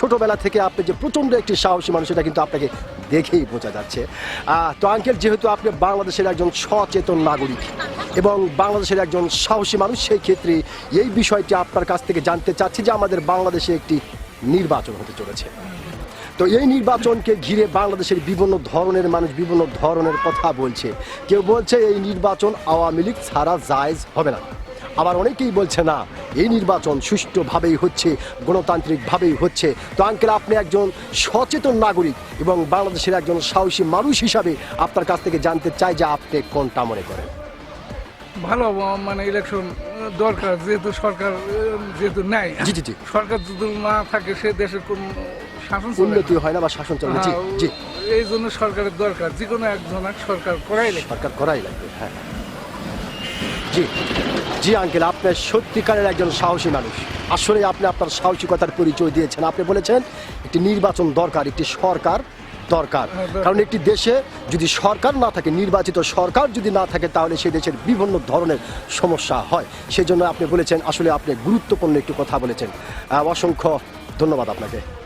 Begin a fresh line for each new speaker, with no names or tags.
ছোটবেলা থেকে আপনি যে প্রচণ্ড একটি সাহসী মানুষ এটা কিন্তু আপনাকে দেখেই বোঝা যাচ্ছে। তো আঙ্কেল যেহেতু আপনি বাংলাদেশের একজন সচেতন নাগরিক এবং বাংলাদেশের একজন সাহসী মানুষ, সেই ক্ষেত্রে এই বিষয়টি আপনার কাছ থেকে জানতে চাচ্ছি যে আমাদের বাংলাদেশে একটি নির্বাচন হতে চলেছে। তো এই নির্বাচনকে ঘিরে বাংলাদেশের বিভিন্ন ধরনের মানুষ বিভিন্ন ধরনের কথা বলছে। কেউ বলছে এই নির্বাচন আওয়ামী লীগ ছাড়া জায়েজ হবে না। আবার অনেকেই বলছে না এই নির্বাচন সুষ্ঠুভাবেই হচ্ছে গণতান্ত্রিকভাবেই হচ্ছে। তো আঙ্কেল আপনি একজন সচেতন নাগরিক এবং বাংলাদেশের একজন সাহসী মানুষ হিসাবে আপনার কাছ থেকে জানতে চাই যে আপনি কোনটা মনে করেন।
ভালো মানে ইলেকশন দরকার যেহেতু সরকার যেহেতু নেয়
জি, জি, জি।
সরকার যদি না থাকে সে দেশের কোন শাসন
উন্নতি হয় না বা শাসন চলে। জি
হ্যাঁ,
জি।
এই জন্য সরকারের দরকার যে কোনো একজন এক সরকার করাই লাগে
সরকার করাই লাগবে হ্যাঁ। জি। জি আঙ্কেল আপনার সত্যিকারের একজন সাহসী মানুষ। আসলে আপনি আপনার সাহসিকতার পরিচয় দিয়েছেন। আপনি বলেছেন, একটি নির্বাচন দরকার, একটি সরকার দরকার। কারণ একটি দেশে যদি সরকার না থাকে, নির্বাচিত সরকার যদি না থাকে, তাহলে সেই দেশের বিভিন্ন ধরনের সমস্যা হয়। সেই জন্য আপনি বলেছেন, আসলে আপনি গুরুত্বপূর্ণ একটি কথা বলেছেন। অসংখ্য ধন্যবাদ আপনাকে।